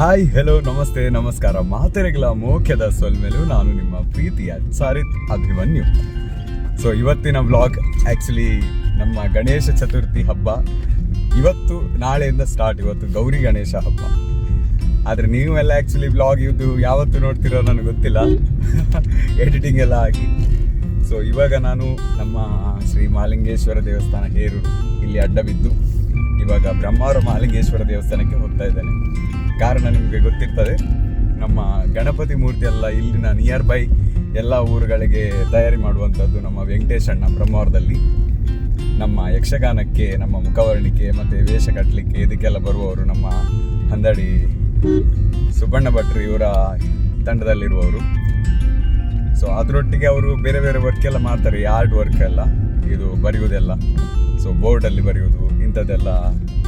Hi hello ನಮಸ್ತೆ, ನಮಸ್ಕಾರ. ಮಾತೆರೆಗಳ ಮೋಖ್ಯದ ಸೊಲ್ಮೆಲು ನಾನು ನಿಮ್ಮ ಪ್ರೀತಿಯ ಸಾರಿತ್ ಅಭಿಮನ್ಯು. ಸೊ ಇವತ್ತಿನ ವ್ಲಾಗ್ ಆ್ಯಕ್ಚುಲಿ ನಮ್ಮ ಗಣೇಶ ಚತುರ್ಥಿ ಹಬ್ಬ. ಇವತ್ತು ನಾಳೆಯಿಂದ ಸ್ಟಾರ್ಟ್ ಇವತ್ತು ಗೌರಿ ಗಣೇಶ ಹಬ್ಬ. ಆದರೆ ನೀವೆಲ್ಲ ಆ್ಯಕ್ಚುಲಿ ವ್ಲಾಗ್ ಇದು ಯಾವತ್ತು ನೋಡ್ತಿರೋ ನನಗೆ ಗೊತ್ತಿಲ್ಲ. ಎಡಿಟಿಂಗ್ ಎಲ್ಲ ಆಗಿ. ಸೊ ಇವಾಗ ನಾನು ನಮ್ಮ ಶ್ರೀ ಮಾಲಿಂಗೇಶ್ವರ ದೇವಸ್ಥಾನ ಹೇರೂರು. ಇಲ್ಲಿ ಅಡ್ಡ ಬಿದ್ದು. ಇವಾಗ ಬ್ರಹ್ಮಾವರ ಮಹಾಲಿಂಗೇಶ್ವರ ದೇವಸ್ಥಾನಕ್ಕೆ ಹೋಗ್ತಾ ಇದ್ದೇನೆ. ಕಾರಣ ನಿಮಗೆ ಗೊತ್ತಿರ್ತದೆ, ನಮ್ಮ ಗಣಪತಿ ಮೂರ್ತಿ ಎಲ್ಲ ಇಲ್ಲಿನ ನಿಯರ್ ಬೈ ಎಲ್ಲ ಊರುಗಳಿಗೆ ತಯಾರಿ ಮಾಡುವಂಥದ್ದು ನಮ್ಮ ವೆಂಕಟೇಶ್ ಅಣ್ಣ ಬ್ರಹ್ಮಾವರದಲ್ಲಿ ನಮ್ಮ ಯಕ್ಷಗಾನಕ್ಕೆ, ನಮ್ಮ ಮುಖವರ್ಣಿಕೆ ಮತ್ತು ವೇಷ ಕಟ್ಟಲಿಕ್ಕೆ ಇದಕ್ಕೆಲ್ಲ ಬರುವವರು ನಮ್ಮ ಹಂದಡಿ ಸುಬ್ಬಣ್ಣ ಭಟ್ರು ಇವರ ತಂಡದಲ್ಲಿರುವವರು. ಸೊ ಅದರೊಟ್ಟಿಗೆ ಅವರು ಬೇರೆ ಬೇರೆ ವರ್ಕ್ ಎಲ್ಲ ಮಾಡ್ತಾರೆ, ಈ ಆರ್ಟ್ ವರ್ಕ್ ಎಲ್ಲ. ಇದು ಬರೆಯುವುದೆಲ್ಲ. ಸೊ ಬೋರ್ಡಲ್ಲಿ ಬರೆಯುವುದು ಇಂಥದ್ದೆಲ್ಲ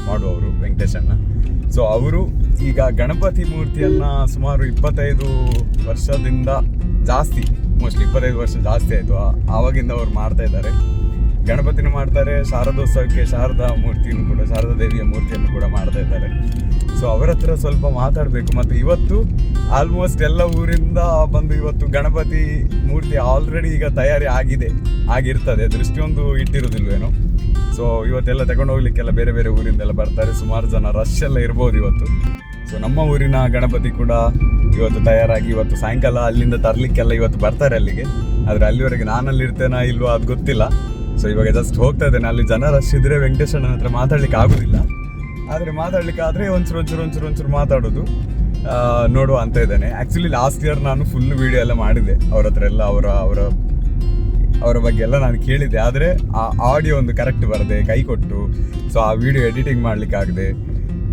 ಮಾಡುವವರು ವೆಂಕಟೇಶಣ್ಣ. ಸೊ ಅವರು ಈಗ ಗಣಪತಿ ಮೂರ್ತಿಯನ್ನು ಸುಮಾರು ಇಪ್ಪತ್ತೈದು ವರ್ಷದಿಂದ ಜಾಸ್ತಿ ಮೋಸ್ಟ್ಲಿ ಇಪ್ಪತ್ತೈದು ವರ್ಷ ಜಾಸ್ತಿ ಆಯಿತು. ಆವಾಗಿಂದ ಅವ್ರು ಮಾಡ್ತಾ ಇದ್ದಾರೆ. ಗಣಪತಿನೂ ಮಾಡ್ತಾರೆ, ಶಾರದೋತ್ಸವಕ್ಕೆ ಶಾರದಾ ಮೂರ್ತಿಯನ್ನು ಕೂಡ, ಶಾರದಾ ದೇವಿಯ ಮೂರ್ತಿಯನ್ನು ಕೂಡ ಮಾಡ್ತಾ ಇದ್ದಾರೆ. ಸೊ ಅವರ ಹತ್ರ ಸ್ವಲ್ಪ ಮಾತಾಡಬೇಕು. ಮತ್ತು ಇವತ್ತು ಆಲ್ಮೋಸ್ಟ್ ಎಲ್ಲ ಊರಿಂದ ಬಂದು ಇವತ್ತು ಗಣಪತಿ ಮೂರ್ತಿ ಆಲ್ರೆಡಿ ಈಗ ತಯಾರಿ ಆಗಿದೆ, ಆಗಿರ್ತದೆ. ದೃಷ್ಟಿಯೊಂದು ಇಟ್ಟಿರೋದಿಲ್ವೇನೋ ಸೊ ಇವತ್ತೆಲ್ಲ ತಗೊಂಡು ಹೋಗ್ಲಿಕ್ಕೆಲ್ಲ ಬೇರೆ ಬೇರೆ ಊರಿಂದೆಲ್ಲ ಬರ್ತಾರೆ. ಸುಮಾರು ಜನ ರಶ್ ಎಲ್ಲ ಇರ್ಬೋದು ಇವತ್ತು. ಸೊ ನಮ್ಮ ಊರಿನ ಗಣಪತಿ ಕೂಡ ಇವತ್ತು ತಯಾರಾಗಿ ಇವತ್ತು ಸಾಯಂಕಾಲ ಅಲ್ಲಿಂದ ತರಲಿಕ್ಕೆಲ್ಲ ಇವತ್ತು ಬರ್ತಾರೆ ಅಲ್ಲಿಗೆ. ಆದರೆ ಅಲ್ಲಿವರೆಗೆ ನಾನಲ್ಲಿ ಇರ್ತೇನಾ ಇಲ್ವೋ ಅದು ಗೊತ್ತಿಲ್ಲ. ಸೊ ಇವಾಗ ಜಸ್ಟ್ ಹೋಗ್ತಾ ಇದ್ದೇನೆ. ಅಲ್ಲಿ ಜನ ರಶ್ ಇದ್ರೆ ವೆಂಕಟೇಶನ ಹತ್ರ ಮಾತಾಡ್ಲಿಕ್ಕೆ ಆಗುದಿಲ್ಲ. ಆದರೆ ಮಾತಾಡ್ಲಿಕ್ಕೆ ಆದರೆ ಒಂಚೂರು ಒಂಚೂರು ಒಂಚೂರು ಒಂಚೂರು ಮಾತಾಡೋದು ನೋಡುವ ಅಂತ ಇದ್ದೇನೆ. ಆ್ಯಕ್ಚುಲಿ ಲಾಸ್ಟ್ ಇಯರ್ ನಾನು ಫುಲ್ ವೀಡಿಯೋ ಎಲ್ಲ ಮಾಡಿದೆ ಅವ್ರ ಹತ್ರ ಎಲ್ಲ, ಅವರ ಅವರ ಅವರ ಬಗ್ಗೆ ಎಲ್ಲ ನಾನು ಕೇಳಿದ್ದೆ. ಆದರೆ ಆ ಆಡಿಯೋ ಒಂದು ಕರೆಕ್ಟ್ ಬರದೆ ಕೈ ಕೊಟ್ಟು ಸೊ ಆ ವಿಡಿಯೋ ಎಡಿಟಿಂಗ್ ಮಾಡ್ಲಿಕ್ಕೆ ಆಗದೆ.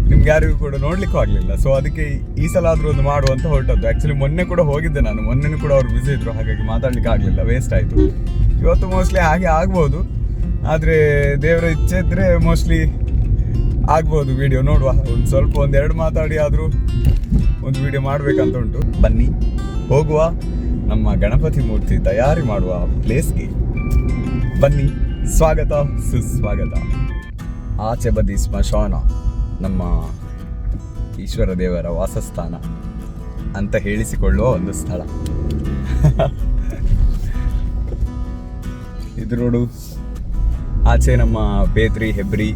ನಿಮ್ಗೆ ಯಾರಿಗೂ ಕೂಡ ನೋಡ್ಲಿಕ್ಕೂ ಆಗಲಿಲ್ಲ. ಸೊ ಅದಕ್ಕೆ ಈ ಸಲ ಆದರೂ ಒಂದು ಮಾಡುವಂತ ಹೊರಟದ್ದು. ಆ್ಯಕ್ಚುಲಿ ಮೊನ್ನೆ ಕೂಡ ಹೋಗಿದ್ದೆ ನಾನು. ಮೊನ್ನೆನೂ ಕೂಡ ಅವ್ರು ಬ್ಯುಸಿ ಇದ್ರು. ಹಾಗಾಗಿ ಮಾತಾಡ್ಲಿಕ್ಕೆ ಆಗಲಿಲ್ಲ. ವೇಸ್ಟ್ ಆಯಿತು. ಇವತ್ತು ಮೋಸ್ಟ್ಲಿ ಹಾಗೆ ಆಗ್ಬೋದು. ಆದರೆ ದೇವರ ಇಚ್ಛೆ ಇದ್ದರೆ ಮೋಸ್ಟ್ಲಿ ಆಗ್ಬೋದು ವಿಡಿಯೋ ನೋಡುವ. ಒಂದು ಸ್ವಲ್ಪ ಒಂದೆರಡು ಮಾತಾಡಿ ಆದರೂ ಒಂದು ವಿಡಿಯೋ ಮಾಡಬೇಕಂತ ಉಂಟು. ಬನ್ನಿ. ಹೋಗುವ. ನಮ್ಮ ಗಣಪತಿ ಮೂರ್ತಿ ತಯಾರಿ ಮಾಡುವ ಪ್ಲೇಸ್ಗೆ ಬನ್ನಿ. ಸ್ವಾಗತ, ಸುಸ್ವಾಗತ. ಆಚೆ ಬದಿ ಸ್ಮಶಾನ, ನಮ್ಮ ಈಶ್ವರ ದೇವರ ವಾಸಸ್ಥಾನ ಅಂತ ಹೇಳಿಸಿಕೊಳ್ಳುವ ಒಂದು ಸ್ಥಳ. ಇದು ನೋಡು. ಆಚೆ ನಮ್ಮ ಬೇತ್ರಿ, ಹೆಬ್ರಿ,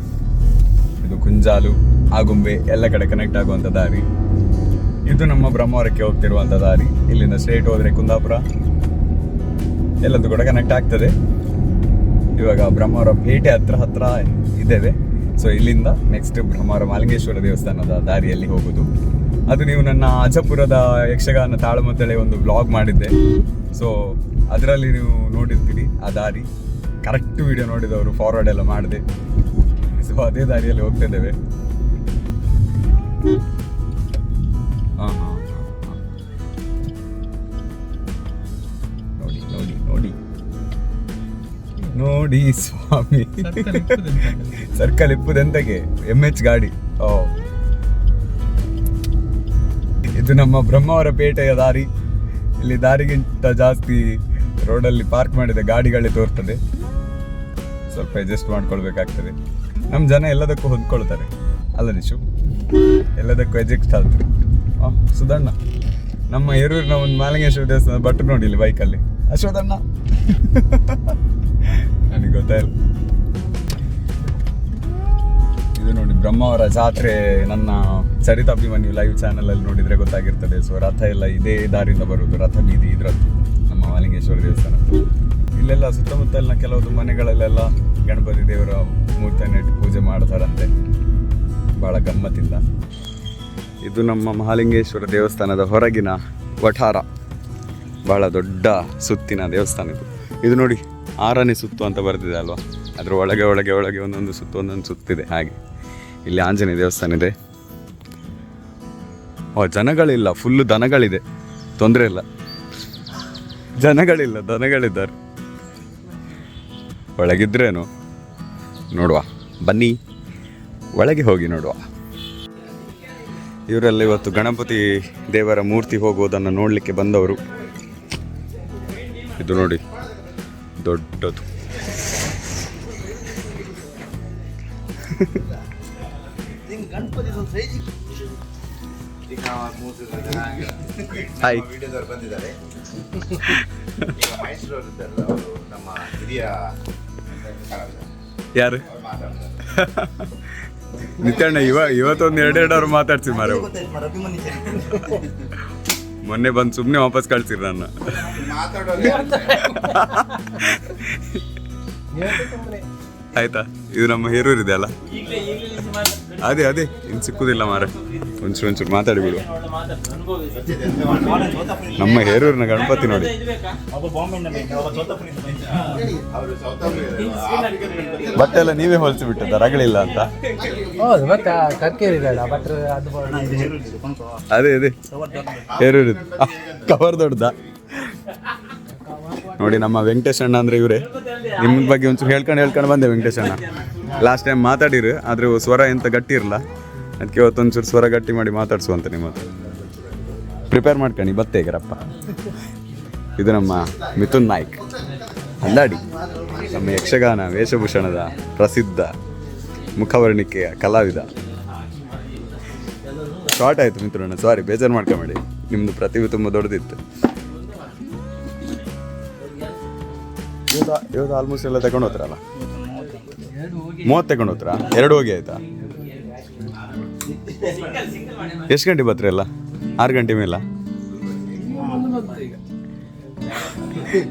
ಇದು ಕುಂಜಾಲು, ಆಗುಂಬೆ, ಎಲ್ಲ ಕಡೆ ಕನೆಕ್ಟ್ ಆಗುವಂಥ ದಾರಿ. ಇದು ನಮ್ಮ ಬ್ರಹ್ಮಾವರಕ್ಕೆ ಹೋಗ್ತಿರುವಂಥ ದಾರಿ. ಇಲ್ಲಿಂದ ಸ್ಟ್ರೇಟ್ ಹೋದರೆ ಕುಂದಾಪುರ. ಎಲ್ಲದೂ ಕೂಡ ಕನೆಕ್ಟ್ ಆಗ್ತದೆ. ಇವಾಗ ಬ್ರಹ್ಮಾವರ ಪೇಟೆ ಹತ್ರ ಹತ್ರ ಇದ್ದೇವೆ. ಸೊ ಇಲ್ಲಿಂದ ನೆಕ್ಸ್ಟ್ ಬ್ರಹ್ಮವರ ಮಾಲಿಂಗೇಶ್ವರ ದೇವಸ್ಥಾನದ ದಾರಿಯಲ್ಲಿ ಹೋಗೋದು. ಅದು ನೀವು ನನ್ನ ಅಜಪುರದ ಯಕ್ಷಗಾನ ತಾಳಮತ್ತಳೆ ಒಂದು ಬ್ಲಾಗ್ ಮಾಡಿದ್ದೆ. ಸೊ ಅದರಲ್ಲಿ ನೀವು ನೋಡಿರ್ತೀರಿ ಆ ದಾರಿ. ಕರೆಕ್ಟ್ ವಿಡಿಯೋ ನೋಡಿದವರು ಫಾರ್ವರ್ಡ್ ಎಲ್ಲ ಮಾಡಿದೆ. ಸೊ ಅದೇ ದಾರಿಯಲ್ಲಿ ಹೋಗ್ತಾ ಇದ್ದೇವೆ ಹಾ, ಹಾ, ಹಾ, ಹಾ. ನೋಡಿ ನೋಡಿ ನೋಡಿ. ನೋಡಿ ಸ್ವಾಮಿ. ಸರ್ಕಲ್ ಇಪ್ಪುದೆಂತಗೆ ಎಂ ಎಚ್ ಗಾಡಿ. ಓ. ಇದು ನಮ್ಮ ಬ್ರಹ್ಮಾವರ ಪೇಟೆಯ ದಾರಿ. ಇಲ್ಲಿ ದಾರಿಗಿಂತ ಜಾಸ್ತಿ ರೋಡಲ್ಲಿ ಪಾರ್ಕ್ ಮಾಡಿದ ಗಾಡಿಗಳೇ ತೋರ್ತದೆ. ಸ್ವಲ್ಪ ಅಡ್ಜಸ್ಟ್ ಮಾಡ್ಕೊಳ್ಬೇಕಾಗ್ತದೆ. ನಮ್ಮ ಜನ ಎಲ್ಲದಕ್ಕೂ ಹೊಂದ್ಕೊಳ್ತಾರೆ. ಅಲ್ಲ ನಿಶು? ಎಲ್ಲದಕ್ಕೂ ಅಡ್ಜಸ್ಟ್ ಆಗ್ತದೆ. ಸುಧಣ್ಣ ನಮ್ಮ ಹೇರೂರಿನ ಒಂದು ಮಾಲಿಂಗೇಶ್ವರ ದೇವಸ್ಥಾನ ಭಟ್ರು ನೋಡಿ ಇಲ್ಲಿ ಬೈಕಲ್ಲಿ ಅಶ್ವಥಣ್ಣ ನನಗೆ ಗೊತ್ತಾಯಿಲ್ಲ ಇದು ನೋಡಿ ಬ್ರಹ್ಮಾವರ ಜಾತ್ರೆ ನನ್ನ ಚರಿತಾಭಿಮಾನಿ ಲೈವ್ ಚಾನಲ್ ಅಲ್ಲಿ ನೋಡಿದ್ರೆ ಗೊತ್ತಾಗಿರ್ತದೆ. ಸೊ ರಥ ಎಲ್ಲ ಇದೇ ದಾರಿಯಿಂದ ಬರುವುದು, ರಥ ಬೀದಿ ಇದ್ರದ್ದು ನಮ್ಮ ಮಾಲಿಂಗೇಶ್ವರ ದೇವಸ್ಥಾನ. ಇಲ್ಲೆಲ್ಲ ಸುತ್ತಮುತ್ತಲಿನ ಕೆಲವೊಂದು ಮನೆಗಳಲ್ಲೆಲ್ಲ ಗಣಪತಿ ದೇವರ ಮೂರ್ತಿಯನ್ನು ಇಟ್ಟು ಪೂಜೆ ಮಾಡ್ತಾರಂತೆ. ಬಹಳ ಗಮ್ಮತ್ತಿಂದ. ಇದು ನಮ್ಮ ಮಹಾಲಿಂಗೇಶ್ವರ ದೇವಸ್ಥಾನದ ಹೊರಗಿನ ವಠಾರ. ಬಹಳ ದೊಡ್ಡ ಸುತ್ತಿನ ದೇವಸ್ಥಾನ ಇದು. ಇದು ನೋಡಿ, ಆರನೇ ಸುತ್ತು ಅಂತ ಬರ್ತಿದೆ ಅಲ್ವಾ? ಅದರ ಒಳಗೆ ಒಳಗೆ ಒಳಗೆ ಒಂದೊಂದು ಸುತ್ತು, ಒಂದೊಂದು ಸುತ್ತಿದೆ ಹಾಗೆ. ಇಲ್ಲಿ ಆಂಜನೇಯ ದೇವಸ್ಥಾನ ಇದೆ. ಓ, ಜನಗಳಿಲ್ಲ ಫುಲ್ಲು ದನಗಳಿದೆ. ತೊಂದರೆ ಇಲ್ಲ. ಜನಗಳಿಲ್ಲ, ದನಗಳಿದ್ದಾರೆ. ಒಳಗಿದ್ರೇನು? ನೋಡುವ. ಬನ್ನಿ. ಒಳಗೆ ಹೋಗಿ ನೋಡುವ. ಇವರೆಲ್ಲ ಇವತ್ತು ಗಣಪತಿ ದೇವರ ಮೂರ್ತಿ ಹೋಗುವುದನ್ನು ನೋಡಲಿಕ್ಕೆ ಬಂದವರು. ಇದು ನೋಡಿ ದೊಡ್ಡದು. ಹಾಯ್ ಬಂದಿದ್ದಾರೆ. ನಮ್ಮ ಹಿರಿಯ ಯಾರು? ನಿತ್ಯಣ್ಣ ಇವ ಇವತ್ತೊಂದು ಎರಡೆರಡು ಅವ್ರು ಮಾತಾಡ್ತೀವಿ ಮಾರು. ಮೊನ್ನೆ ಬಂದು ಸುಮ್ಮನೆ ವಾಪಸ್ ಕಳ್ಸಿರ ನನ್ನ. ಆಯ್ತಾ? ಇದು ನಮ್ಮ ಹೇರೂರು ಇದೆ ಅಲ್ಲ? ಅದೇ ಅದೇ. ಇನ್ನು ಸಿಕ್ಕುದಿಲ್ಲ ಮಾರ. ಒಂಚೂರು ಒಂಚೂರು ಮಾತಾಡಿಬಿಡು ನಮ್ಮ ಹೇರೂರಿನ ಗಣಪತಿ ನೋಡಿ. ಬಟ್ಟೆ ಎಲ್ಲ ನೀವೇ ಹೊಲಿಸಿ ಬಿಟ್ಟದ ರಗಳಿಲ್ಲ ಅಂತ? ಅದೇ ಅದೇ ಹೇರೂರಿದ್ದು ಕವರ್ ದೊಡ್ಡದ? ನೋಡಿ ನಮ್ಮ ವೆಂಕಟೇಶ್ ಅಣ್ಣ ಅಂದ್ರೆ ಇವರೇ. ನಿಮ್ಮ ಬಗ್ಗೆ ಒಂಚೂರು ಹೇಳ್ಕೊಂಡು ಹೇಳ್ಕೊಂಡು ಬಂದೆ ವೆಂಕಟೇಶ್ ಅಣ್ಣ. ಲಾಸ್ಟ್ ಟೈಮ್ ಮಾತಾಡಿರು, ಆದರೆ ಸ್ವರ ಎಂತ ಗಟ್ಟಿ ಇರಲ್ಲ. ಅದಕ್ಕೆ ಇವತ್ತೊಂಚೂರು ಸ್ವರ ಗಟ್ಟಿ ಮಾಡಿ ಮಾತಾಡಿಸುವಂತ ನಿಮ್ಮ ಹತ್ರ ಪ್ರಿಪೇರ್ ಮಾಡ್ಕೊಂಡು ಬತ್ತೆ ಈಗರಪ್ಪ ಇದು ನಮ್ಮ ಮಿಥುನ್ ನಾಯ್ಕ್. ಅಂದಾಡಿ ನಮ್ಮ ಯಕ್ಷಗಾನ, ವೇಷಭೂಷಣದ ಪ್ರಸಿದ್ಧ ಮುಖವರ್ಣಿಕೆಯ ಕಲಾವಿದ. ಶಾರ್ಟ್ ಆಯ್ತು ಮಿತ್ರಣ್ಣ ಸಾರಿ ಬೇಜಾರು ಮಾಡ್ಕೊಂಬೇಡಿ ನಿಮ್ಮದು ಪ್ರತಿಭೆ ತುಂಬ ದೊಡ್ಡದಿತ್ತು. ಇವತ್ತು ಆಲ್ಮೋಸ್ಟ್ ಎಲ್ಲ ತಗೊಂಡು ಹೋತ್ರಲ್ಲ ಮೂವತ್ತು ತಗೊಂಡು ಹೋತ್ರ ಎರಡು ಹೋಗಿ ಆಯ್ತಾ? ಎಷ್ಟು ಗಂಟೆ ಬತ್ರಿ ಎಲ್ಲ? ಆರು ಗಂಟೆ ಮೇಲ?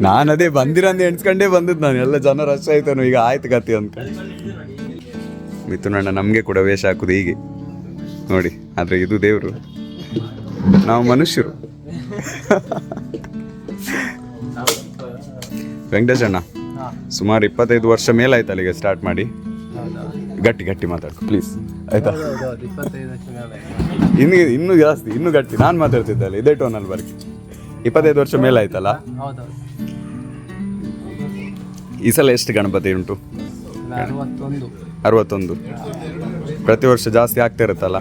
ನಾನು ಅದೇ ಬಂದಿರಂದು ಎಣ್ಸ್ಕೊಂಡೇ ಬಂದದ್ದು ನಾನು. ಎಲ್ಲ ಜನ ರಶ್ ಆಯ್ತಾನು, ಈಗ ಆಯ್ತು ಕತ್ತಿ ಅಂತ. ಮಿಥುನಣ್ಣ ನಮಗೆ ಕೂಡ ವೇಷ ಹಾಕುದು ಹೀಗೆ. ನೋಡಿ, ಆದರೆ ಇದು ದೇವರು. ನಾವು ಮನುಷ್ಯರು. ವೆಂಕಟೇಶ್ ಅಣ್ಣ. ಸುಮಾರು ಇಪ್ಪತ್ತೈದು ವರ್ಷ ಮೇಲಾಯ್ತು ಅಲ್ಲಿಗೆ ಸ್ಟಾರ್ಟ್ ಮಾಡಿ. ಗಟ್ಟಿ ಗಟ್ಟಿ ಮಾತಾಡ್ಕೊ ಪ್ಲೀಸ್ ಆಯ್ತಾ? ಇನ್ನು ಇನ್ನೂ ಜಾಸ್ತಿ ಇನ್ನೂ ಗಟ್ಟಿ. ನಾನು ಮಾತಾಡ್ತಿದ್ದೆ ಅಲ್ಲಿ ಇದೇ ಟೋನಲ್ಲಿ ಬರ್ಗಿ ಇಪ್ಪತ್ತೈದು ವರ್ಷ ಮೇಲಾಯ್ತಲ್ಲ? ಆಯ್ತಲ್ಲ ಈ ಸಲ ಎಷ್ಟು ಗಣಪತಿ ಉಂಟು? ಅರವತ್ತೊಂದು. ಅರವತ್ತೊಂದು. ಪ್ರತಿ ವರ್ಷ ಜಾಸ್ತಿ ಆಗ್ತಾ ಇರುತ್ತಲ್ಲ?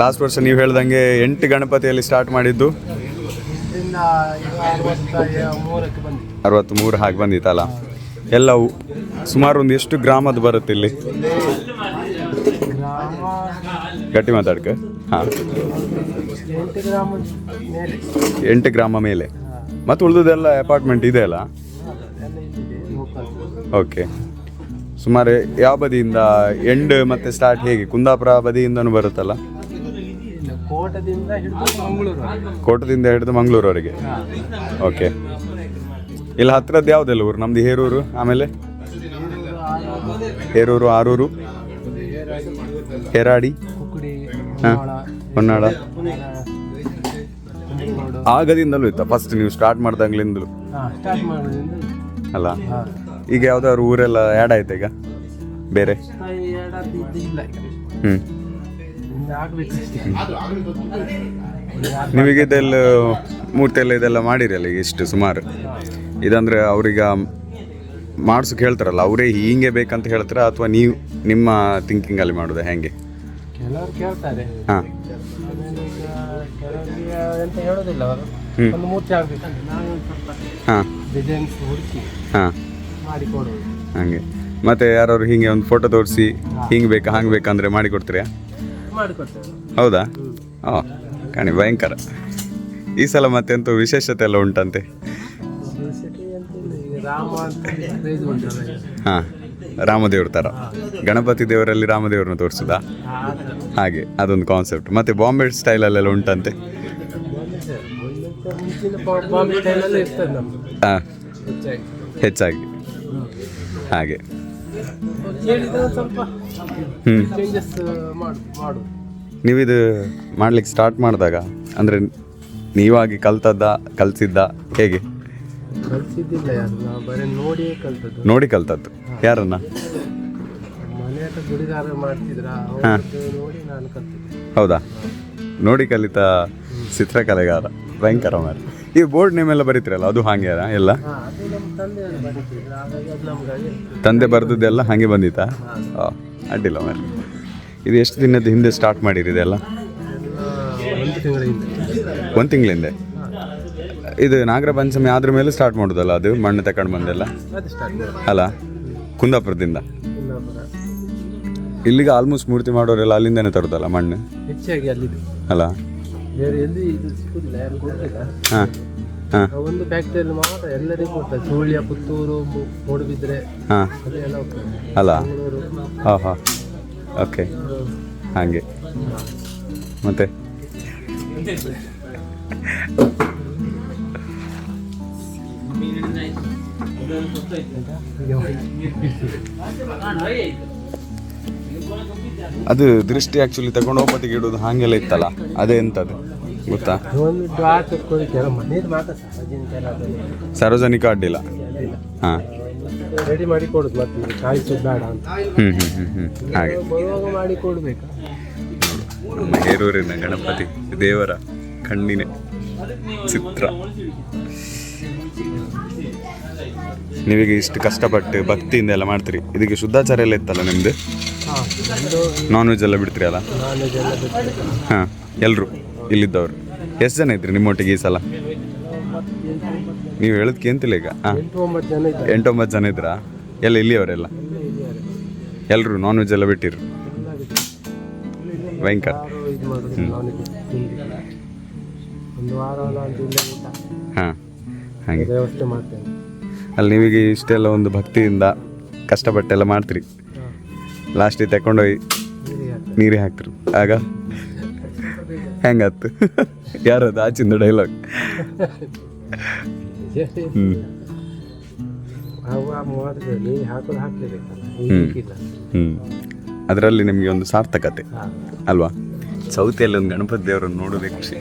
ಲಾಸ್ಟ್ ವರ್ಷ ನೀವು ಹೇಳ್ದಂಗೆ ಎಂಟು ಗಣಪತಿಯಲ್ಲಿ ಸ್ಟಾರ್ಟ್ ಮಾಡಿದ್ದು. ಇದರಿಂದ ಈಗ ಅರವತ್ತ ಮೂರಕ್ಕೆ ಬಂದಿದೆ ಅರವತ್ತ್ಮೂರು ಹಾಗೆ ಬಂದಿತ್ತಲ್ಲ? ಎಲ್ಲವು ಸುಮಾರು ಒಂದು ಎಷ್ಟು ಗ್ರಾಮದ ಬರುತ್ತೆ ಇಲ್ಲಿ. ಗ್ರಾಮ ಗಟ್ಟಿ ಮಾತಾಡ್ಕ. ಹಾಂ. ಎಂಟು ಗ್ರಾಮ ಮೇಲೆ. ಎಂಟು ಗ್ರಾಮ ಮೇಲೆ. ಮತ್ತು ಉಳಿದದೆಲ್ಲ ಅಪಾರ್ಟ್ಮೆಂಟ್ ಇದೆ ಅಲ್ಲ? ಎಲ್ಲ ಇಲ್ಲಿದೆ ಲೋಕಲ್ ಓಕೆ ಸುಮಾರು ಯಾವ ಬದಿಯಿಂದ ಎಂಡ್ ಮತ್ತೆ ಸ್ಟಾರ್ಟ್ ಹೇಗೆ? ಕುಂದಾಪುರ ಬದಿಯಿಂದನೂ ಬರುತ್ತಲ್ಲ? ಇಲ್ಲ ಕೋಟದಿಂದ ಹಿಡಿದು ಮಂಗಳೂರು ಕೋಟದಿಂದ ಹಿಡಿದು ಮಂಗಳೂರವರೆಗೆ ಓಕೆ ಇಲ್ಲಿ ಹತ್ತಿರದ್ದು ಯಾವುದೆಲ್ಲ ಊರು? ನಮ್ದು ಹೇರೂರು ಆಮೇಲೆ? ಹೇರೂರು ಆರೂರು. ಹೇರಾಡಿ. ಹೊನ್ನಾಳ. ಆಗದಿಂದಲೂ ಇತ್ತ ಫಸ್ಟ್ ನೀವು ಸ್ಟಾರ್ಟ್ ಮಾಡ್ದಂಗ್ಲಿಂದಲೂ. ಅಲ್ಲ? ಈಗ ಯಾವ್ದಾದ್ರು ಊರೆಲ್ಲ ಆ್ಯಡ್ ಆಯ್ತಾ ಈಗ? ಬೇರೆ? ಹ್ಞೂ ನೀವೀಗ ಇದೆಲ್ಲ ಮೂರ್ತಿ ಎಲ್ಲ ಇದೆಲ್ಲ ಮಾಡಿರಲ್ಲ ಈಗ ಇಷ್ಟು ಸುಮಾರು? ಇದಂದ್ರೆ ಅವ್ರೀಗ ಮಾಡಿಸೋಕೆ ಹೇಳ್ತಾರಲ್ಲ ಅವರೇ ಹಿಂಗೆ ಬೇಕಂತ ಹೇಳ್ತಾರ ಅಥವಾ ನೀವು ನಿಮ್ಮ ಥಿಂಕಿಂಗಲ್ಲಿ ಮಾಡೋದು ಹೆಂಗೆ ಕೆಲವರು ಕೇಳ್ತಾರೆ. ಹಾಂ. ಕೆಲವರಿಗೆ ಎಂತ ಹೇಳೋದಿಲ್ಲ ಅವರು. ಒಂದು ಮೂರ್ತಿ ಆಗ್ಬೇಕಂದ್ರೆ ನಾನು ಹಾಂ. ಡಿಸೈನ್ಸ್ ಹುಡುಕಿ ಹಾಂ. ಹಂಗೆ. ಮತ್ತೆ ಯಾರು ಹಿಂಗೆ ಒಂದು ಫೋಟೋ ತೋರಿಸಿ ಹಿಂಗೆ ಬೇಕಾ ಹಂಗೆ ಬೇಕಂದ್ರೆ ಮಾಡಿ ಕೊಡ್ತೀರಾ? ಮಾಡಿಕೊಡ್ತೇವೆ ಹೌದಾ? ಹಾಂ ಕಾಣಿ ಭಯಂಕರ. ಈ ಸಲ ಮತ್ತೆಂತೂ ವಿಶೇಷತೆ ಎಲ್ಲ ಉಂಟಂತೆ? ಹಾ ರಾಮದೇವ್ರ ಥರ. ಗಣಪತಿ ದೇವರಲ್ಲಿ ರಾಮದೇವ್ರನ್ನ ತೋರಿಸುದಾ? ಹಾಗೆ ಅದೊಂದು ಕಾನ್ಸೆಪ್ಟ್ ಮತ್ತೆ ಬಾಂಬೆ ಸ್ಟೈಲಲ್ಲೆಲ್ಲ ಉಂಟಂತೆ? ಹಾಂ. ಹೆಚ್ಚಾಗಿ. ಹಾಗೆ. ಹ್ಞೂ ಮಾಡು ನೀವಿದು ಮಾಡ್ಲಿಕ್ಕೆ ಸ್ಟಾರ್ಟ್ ಮಾಡಿದಾಗ ಅಂದರೆ ನೀವಾಗಿ ಕಲ್ತದ್ದ ಕಲ್ಸಿದ್ದ ಹೇಗೆ? ಕಲ್ಸಿದ್ದಿಲ್ಲ ಯಾರು ನಾವು ಬರೀ ನೋಡಿಯೇ ಕಲ್ತದ್ದು. ನೋಡಿ ಕಲ್ತದ್ದು. ಯಾರನ್ನ? ಮನೆ ಹತ್ರ ಗುಡಿಗಾರ ಮಾಡ್ತಿದ್ರ ಅವ್ರದ್ದು ನೋಡಿ ನಾನು ಕಲ್ತಿದ್ದೆ. ಹೌದಾ? ನೋಡಿ ಕಲಿತ ಚಿತ್ರಕಲೆಗಾರ ಭಯಂಕರ ಮಾರ ಈ ಬೋರ್ಡ್ ನೇಮ್ ಎಲ್ಲ ಬರೀತಿರಲ್ಲ ಅದು ಹಾಗೆ ಎಲ್ಲ? ತಂದೆ ಬರೆದದ್ದೆಲ್ಲ ಹಾಗೆ ಬಂದಿತ್ತಾ? ಹಾಂ. ಅಡ್ಡಿಲ್ಲ ಮೇಲೆ ಇದು ಎಷ್ಟು ದಿನದ ಹಿಂದೆ ಸ್ಟಾರ್ಟ್ ಮಾಡಿರಿ ಇದೆಲ್ಲ? ಒಂದು ತಿಂಗಳ ಹಿಂದೆ ಒಂದು ತಿಂಗಳಿಂದೆ? ಇದು ನಾಗರ ಪಂಚಮಿ ಆದ್ರ ಮೇಲೆ ಸ್ಟಾರ್ಟ್ ಮಾಡೋದಲ್ಲ ಅದು ಮಣ್ಣು ತಗೊಂಡು ಬಂದೆಲ್ಲ? ಅಲ್ಲ ಕುಂದಾಪುರದಿಂದ? ಕುಂದಾಪುರ. ಇಲ್ಲಿಗೆ ಆಲ್ಮೋಸ್ಟ್ ಮೂರ್ತಿ ಮಾಡೋರೆಲ್ಲ ಅಲ್ಲಿಂದನೇ ತರೋದಲ್ಲ ಮಣ್ಣು? ಹೆಚ್ಚಾಗಿ ಅಲ್ಲಿ ಅಲ್ಲ? ಬೇರೆ ಎಲ್ಲಿ ಇದು ಸಿಗುದಿಲ್ಲ ಯಾರು ಕೊಡ್ತಿಲ್ಲ ಹಾಂ ಹಾಂ. ಒಂದು ಫ್ಯಾಕ್ಟರಿಯಲ್ಲಿ ಮಾತ್ರ ಎಲ್ಲರಿಗೂ ಕೊಡ್ತಾರೆ. ಸುಳ್ಯ ಪುತ್ತೂರು ಮೂಡುಬಿದ್ರೆ ಹಾಂ. ಅದೆಲ್ಲ ಹೋಗ್ತದೆ ಅಲ್ಲ? ಮಂಗಳೂರು. ಹಾಂ ಹಾಂ. ಓಕೆ ಹಾಗೆ. ಮತ್ತೆ? ಅದು ದೃಷ್ಟಿ ಆ್ಯಕ್ಚುಲಿ ತಗೊಂಡು ಹೋಗ್ಬತ್ತಿಗೆ ಇಡೋದು ಹಾಗೆಲ್ಲ ಇತ್ತಲ್ಲ ಅದೇ ಎಂತದು ಗೊತ್ತಾ? ಸಾರ್ವಜನಿಕ ಅಡ್ಡಿಲ್ಲ. ಹಾಂ. ರೆಡಿ ಮಾಡಿ ಕೊಡುದು ಮತ್ತೆ ಕಾಯಿಸೋದು ಬೇಡ ಅಂತ. ಹ್ಞೂ ಹ್ಞೂ ಹ್ಞೂ ಹ್ಞೂ ಹಾಗೆ. ಬರುವಾಗ ಮಾಡಿ ಕೊಡ್ಬೇಕು? ನಮ್ಮ ಹೇರೂರಿನ ಗಣಪತಿ ದೇವರ ಕಣ್ಣಿನ ಚಿತ್ರ. ನೀವೀಗ ಇಷ್ಟು ಕಷ್ಟಪಟ್ಟು ಭಕ್ತಿಯಿಂದ ಎಲ್ಲ ಮಾಡ್ತೀರಿ. ಇದಕ್ಕೆ ಶುದ್ಧಾಚಾರ ಎಲ್ಲ ಇತ್ತಲ್ಲ ಒಂದು ನಾನ್ ವೆಜ್ ಎಲ್ಲ ಬಿಡ್ತೀರಿ ಅಲ್ಲ? ಹಾಂ ಎಲ್ಲರೂ ಇಲ್ಲಿದ್ದವರು. ಎಷ್ಟು ಜನ ಇದ್ರಿ ನಿಮ್ಮೊಟ್ಟಿಗೆ ಈ ಸಲ? ನೀವು ಹೇಳೋದು ಕೇಂತಿಲ್ಲ ಈಗ. ಹಾಂ. ಎಂಟೊಂಬತ್ತು ಜನ ಇದ್ರಾ ಎಲ್ಲ ಇಲ್ಲಿಯವರೆಲ್ಲ ಎಲ್ಲ ಎಲ್ಲರೂ ನಾನ್ ವೆಜ್ ಎಲ್ಲ ಬಿಟ್ಟಿರು? ಭಯಂಕರ. ಹಾಂ ಹಾಗೆ. ಅಲ್ಲಿ ನೀವೀಗ ಇಷ್ಟೆಲ್ಲ ಒಂದು ಭಕ್ತಿಯಿಂದ ಕಷ್ಟಪಟ್ಟೆಲ್ಲ ಮಾಡ್ತೀರಿ. ಲಾಸ್ಟಿಗೆ ತಗೊಂಡೋಗಿ ನೀರಿಗೆ ಹಾಕ್ತಿರು ಆಗ ಹೆಂಗತ್ತು? ಯಾರದು? ಆಚಿಂದ ಡೈಲಾಗ್ ಹ್ಞೂ ಹ್ಞೂ ಅದರಲ್ಲಿ ನಿಮಗೆ ಒಂದು ಸಾರ್ಥಕತೆ ಅಲ್ವಾ? ಸೌತಿಯಲ್ಲಿ ಒಂದು ಗಣಪತಿ ದೇವರನ್ನು ನೋಡೋದೇ ಖುಷಿ.